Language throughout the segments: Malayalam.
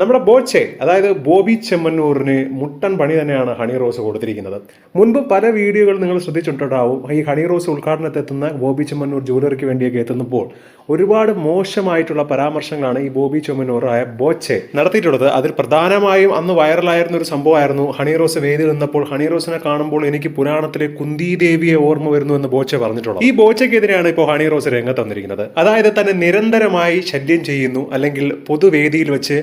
നമ്മുടെ ബോച്ചെ അതായത് ബോബി ചെമ്മന്നൂറിന് മുട്ടൻ പണി തന്നെയാണ് ഹണി റോസ് കൊടുത്തിരിക്കുന്നത്. മുൻപ് പല വീഡിയോകൾ നിങ്ങൾ ശ്രദ്ധിച്ചിട്ടുണ്ടാവും. ഈ ഹണി റോസ് ഉദ്ഘാടനത്തെത്തുന്ന ബോബി ചെമ്മന്നൂർ ജൂലറിക്ക് വേണ്ടിയൊക്കെ എത്തുന്നപ്പോൾ ഒരുപാട് മോശമായിട്ടുള്ള പരാമർശങ്ങളാണ് ഈ ബോബി ചെമ്മന്നൂറായ ബോച്ചെ നടത്തിയിട്ടുള്ളത്. അതിൽ പ്രധാനമായും അന്ന് വൈറലായിരുന്ന ഒരു സംഭവമായിരുന്നു. ഹണി റോസ് വേദിയിൽ നിന്നപ്പോൾ ഹണി റോസിനെ കാണുമ്പോൾ എനിക്ക് പുരാണത്തിലെ കുന്തി ദേവിയെ ഓർമ്മ വരുന്നു എന്ന് ബോച്ചെ പറഞ്ഞിട്ടുള്ളത്. ഈ ബോച്ചയ്ക്കെതിരെയാണ് ഇപ്പോൾ ഹണി റോസ് രംഗത്ത് വന്നിരിക്കുന്നത്. അതായത് തന്നെ നിരന്തരമായി ശല്യം ചെയ്യുന്നു അല്ലെങ്കിൽ പൊതുവേദിയിൽ വെച്ച്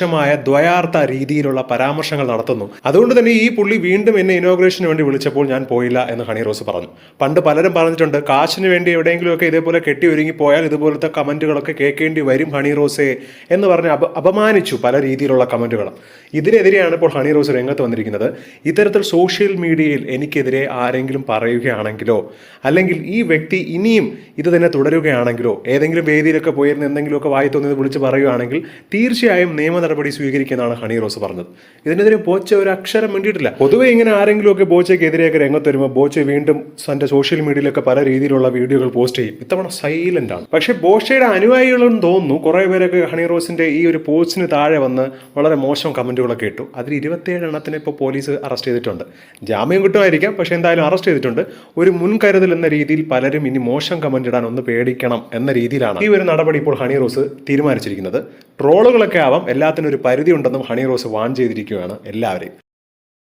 മോശമായ ദ്വയാർത്ഥ രീതിയിലുള്ള പരാമർശങ്ങൾ നടത്തുന്നു. അതുകൊണ്ട് തന്നെ ഈ പുള്ളി വീണ്ടും എന്നെ ഇനോഗ്രേഷന് വേണ്ടി വിളിച്ചപ്പോൾ ഞാൻ പോയില്ല എന്ന് ഹണി റോസ് പറഞ്ഞു. പണ്ട് പലരും പറഞ്ഞിട്ടുണ്ട് കാശിന് വേണ്ടി എവിടെയെങ്കിലുമൊക്കെ ഇതേപോലെ കെട്ടി ഒരുങ്ങി പോയാൽ ഇതുപോലത്തെ കമന്റുകളൊക്കെ കേൾക്കേണ്ടി വരും ഹണി റോസെ എന്ന് പറഞ്ഞ് അപ അപമാനിച്ചു പല രീതിയിലുള്ള കമന്റുകൾ ഇതിനെതിരെയാണ് ഇപ്പോൾ ഹണി റോസ് രംഗത്ത് വന്നിരിക്കുന്നത്. ഇത്തരത്തിൽ സോഷ്യൽ മീഡിയയിൽ എനിക്കെതിരെ ആരെങ്കിലും പറയുകയാണെങ്കിലോ അല്ലെങ്കിൽ ഈ വ്യക്തി ഇനിയും ഇത് തന്നെ തുടരുകയാണെങ്കിലോ ഏതെങ്കിലും വേദിയിലൊക്കെ പോയിരുന്ന എന്തെങ്കിലുമൊക്കെ വായി തോന്നിയത് വിളിച്ച് പറയുകയാണെങ്കിൽ തീർച്ചയായും നിയമ നടപടി സ്വീകരിക്കുമെന്നാണ് ഹണി റോസ് പറഞ്ഞത്. ഇതിനെതിരെ ബോച്ച ഒരു അക്ഷരം വേണ്ടിയിട്ടില്ല പൊതുവെ ഇങ്ങനെ ആരെങ്കിലുമൊക്കെ ബോച്ചയ്ക്കെതിരെയൊക്കെ രംഗത്ത് വരുമ്പോൾ ബോച്ച വീണ്ടും തന്റെ സോഷ്യൽ മീഡിയയിലൊക്കെ പല രീതിയിലുള്ള വീഡിയോകൾ പോസ്റ്റ് ചെയ്യും. ഇത്തവണ സൈലന്റ് ആണ്. പക്ഷേ ബോഷയുടെ അനുയായികളെന്ന് തോന്നുന്നു. കുറേ പേരൊക്കെ ഹണി റോസിന്റെ ഈ ഒരു പോസ്റ്റിന് താഴെ വന്ന് വളരെ മോശം കമന്റുകളൊക്കെ ഇട്ടു. അതിൽ ഇരുപത്തിയേഴ് എണ്ണത്തിന് ഇപ്പോൾ പോലീസ് അറസ്റ്റ് ചെയ്തിട്ടുണ്ട്. ജാമ്യം കിട്ടുമായിരിക്കാം പക്ഷേ എന്തായാലും അറസ്റ്റ് ചെയ്തിട്ടുണ്ട്. ഒരു മുൻകരുതൽ എന്ന രീതിയിൽ പലരും ഇനി മോശം കമന്റ് ഇടാൻ ഒന്ന് പേടിക്കണം എന്ന രീതിയിലാണ് ഈ ഒരു നടപടി ഇപ്പോൾ ഹണി റോസ് തീരുമാനിച്ചിരിക്കുന്നത്. ട്രോളുകളൊക്കെ ആവാം. എല്ലാത്തിനും ഒരു പരിധി ഉണ്ടെന്നും ഹണി റോസ് വാൺ ചെയ്തിരിക്കുകയാണ് എല്ലാവരെയും.